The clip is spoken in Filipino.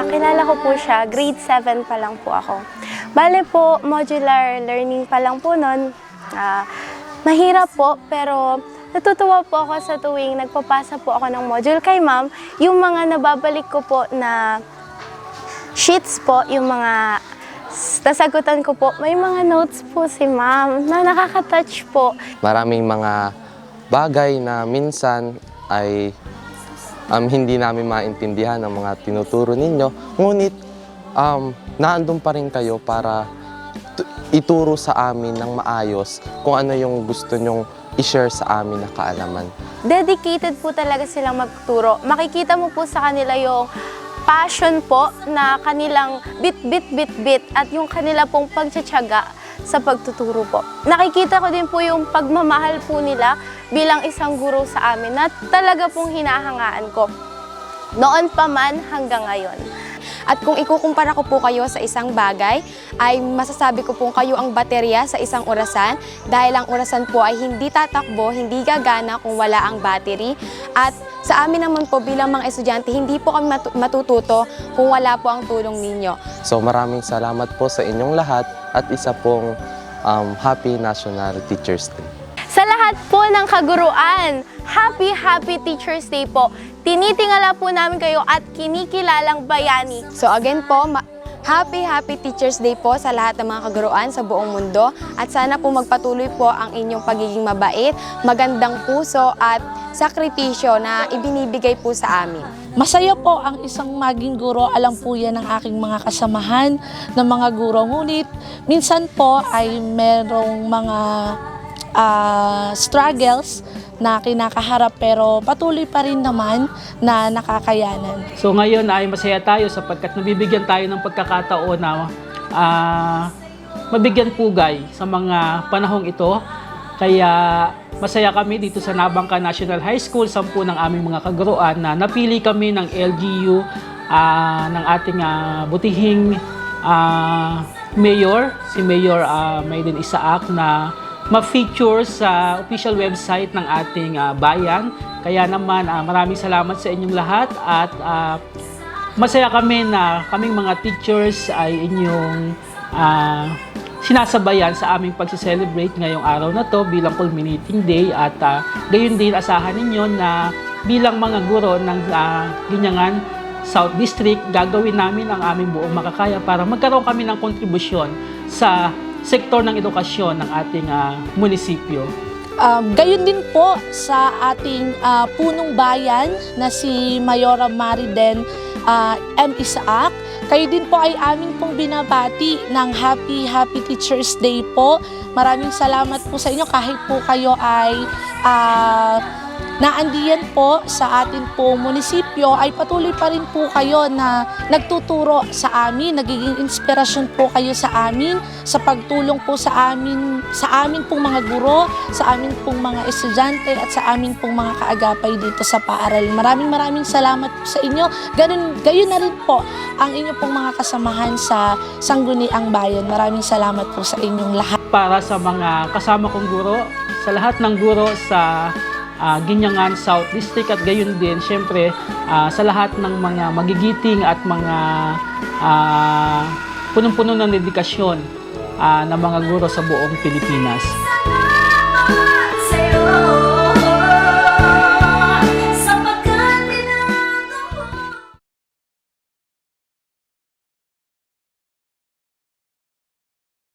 Nakilala ko po siya, grade 7 pa lang po ako. Bale po, modular learning pa lang po nun. Ah, mahirap po, pero natutuwa po ako sa tuwing nagpapasa po ako ng module kay ma'am. Yung mga nababalik ko po na sheets po, yung mga nasagutan ko po, may mga notes po si ma'am na nakaka-touch po. Maraming mga bagay na minsan ay um, hindi namin maintindihan ang mga tinuturo ninyo. Ngunit, um, naandun pa rin kayo para ituro sa amin ng maayos kung ano yung gusto nyong i-share sa amin na kaalaman. dedicated po talaga silang magturo. Makikita mo po sa kanila yung passion po na kanilang bit bit bit bit at yung kanila pong pagtsatsaga sa pagtuturo po. Nakikita ko din po yung pagmamahal po nila bilang isang guro sa amin na talaga pong hinahangaan ko. Noon pa man hanggang ngayon. At kung ikukumpara ko po kayo sa isang bagay, ay masasabi ko po kayo ang baterya sa isang orasan dahil ang orasan po ay hindi tatakbo, hindi gagana kung wala ang battery. At sa amin naman po bilang mga estudyante, hindi po kami matu- matututo kung wala po ang tulong ninyo. So maraming salamat po sa inyong lahat at isa pong um, Happy National Teachers Day. Lahat po ng kaguruan, Happy Happy Teacher's Day po. Tinitingala po namin kayo at kinikilalang bayani. So again po, ma- Happy Happy Teacher's Day po sa lahat ng mga kaguruan sa buong mundo at sana po magpatuloy po ang inyong pagiging mabait, magandang puso at sakripisyo na ibinibigay po sa amin. Masaya po ang isang maging guro. Alam po yan ng aking mga kasamahan ng mga guro. Ngunit minsan po ay merong mga ah, struggles na kinakaharap pero patuloy pa rin naman na nakakayanan. So ngayon ay masaya tayo sapagkat nabibigyan tayo ng pagkakataon na ah, mabigyan pugay sa mga panahong ito. Kaya masaya kami dito sa Nabangka National High School, sampu ng aming mga kaguruan na napili kami ng LGU ah, ng ating ah, butihing ah, mayor, si Mayor ah, Maiden Isaac na ma-feature sa official website ng ating ah, bayan. Kaya naman ah, maraming salamat sa inyong lahat at ah, masaya kami na kaming mga teachers ay inyong ah, sinasabayan sa aming pagsi-celebrate ngayong araw na to bilang culminating day at ah, gayon din asahan ninyo na bilang mga guro ng ah, Ginyangan South District, gagawin namin ang aming buong makakaya para magkaroon kami ng kontribusyon sa sektor ng edukasyon ng ating ah, munisipyo. Um, gayon din po sa ating ah, punong bayan na si Mayora Mariden ah, M. Isaac. Kayo din po ay aming pong binabati ng Happy Happy Teacher's Day po. Maraming salamat po sa inyo kahit po kayo ay ah, naandiyan po sa atin po munisipyo ay patuloy pa rin po kayo na nagtuturo sa amin, nagiging inspirasyon po kayo sa amin sa pagtulong po sa amin sa amin pong mga guro, sa amin pong mga estudyante at sa amin pong mga kaagapay dito sa paaral. Maraming maraming salamat po sa inyo. Ganun, gayon na rin po ang inyo pong mga kasamahan sa Sangguniang Bayan. Maraming salamat po sa inyong lahat. para sa mga kasama kong guro, sa lahat ng guro sa ah, Ginyangan South District at gayon din, syempre, ah, sa lahat ng mga magigiting at mga ah, punong-puno ng dedikasyon ah, ng mga guro sa buong Pilipinas.